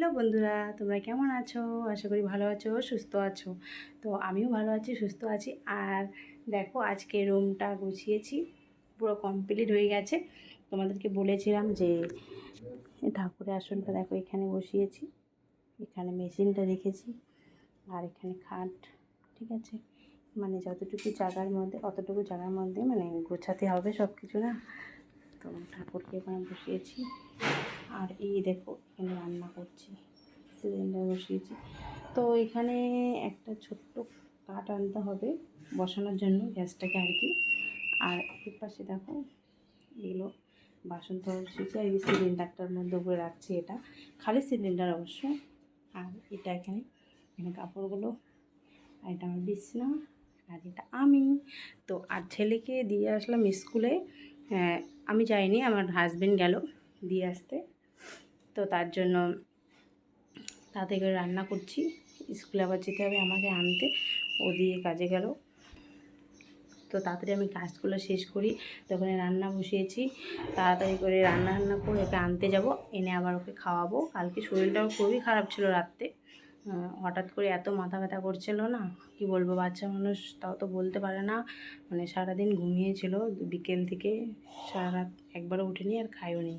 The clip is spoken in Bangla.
হ্যালো বন্ধুরা, তোমরা কেমন আছো? আশা করি ভালো আছো, সুস্থ আছো। তো আমিও ভালো আছি, সুস্থ আছি। আর দেখো, আজকে রুমটা গুছিয়েছি, পুরো কমপ্লিট হয়ে গেছে। তোমাদেরকে বলেছিলাম যে, ঠাকুরের আসনটা দেখো, এখানে বসিয়েছি। এখানে মেশিনটা রেখেছি, আর এখানে খাট, ঠিক আছে? মানে যতটুকু জায়গার মধ্যে, অতটুকু জায়গার মধ্যে মানে গোছাতে হবে সব কিছু না? তো ঠাকুরকে এখানে বসিয়েছি। আর এই দেখো এখানে রান্না করছি সিলিন্ডার বসিয়েছি। তো এখানে একটা ছোট্ট কাঠ আনতে হবে বসানোর জন্য গ্যাসটাকে আর কি। আর এর পাশে দেখো এগুলো বাসন তো বসিয়েছি আর এই সিলিন্ডারটার মধ্যে উপরে রাখছি এটা। খালি সিলিন্ডার অবশ্য। আর এটা এখানে এখানে কাপড়গুলো আর এটা আমার বিছনা আর এটা আমি। তো আর ছেলেকে দিয়ে আসলাম স্কুলে। হ্যাঁ, আমি যাইনি আমার হাজব্যান্ড গেল দিয়ে আসতে। তো তার জন্য তাতে করে রান্না করছি। স্কুলে আবার যেতে হবে আমাকে আনতে। ও দিয়ে কাজে গেল। তো তাড়াতাড়ি আমি কাজগুলো শেষ করি। তখন রান্না বসিয়েছি। তাড়াতাড়ি করে রান্না রান্না করে ওকে আনতে যাব। এনে আবার ওকে খাওয়াবো। কালকে শরীরটাও খুবই খারাপ ছিল রাত্রে। হঠাৎ করে এত মাথা ব্যথা করছিল না? কি বলব, বাচ্চা মানুষ তাও তো বলতে পারে না। মানে সারাদিন ঘুমিয়েছিল। বিকেল থেকে সারা রাত একবারও উঠেনি আর খায়ও নি।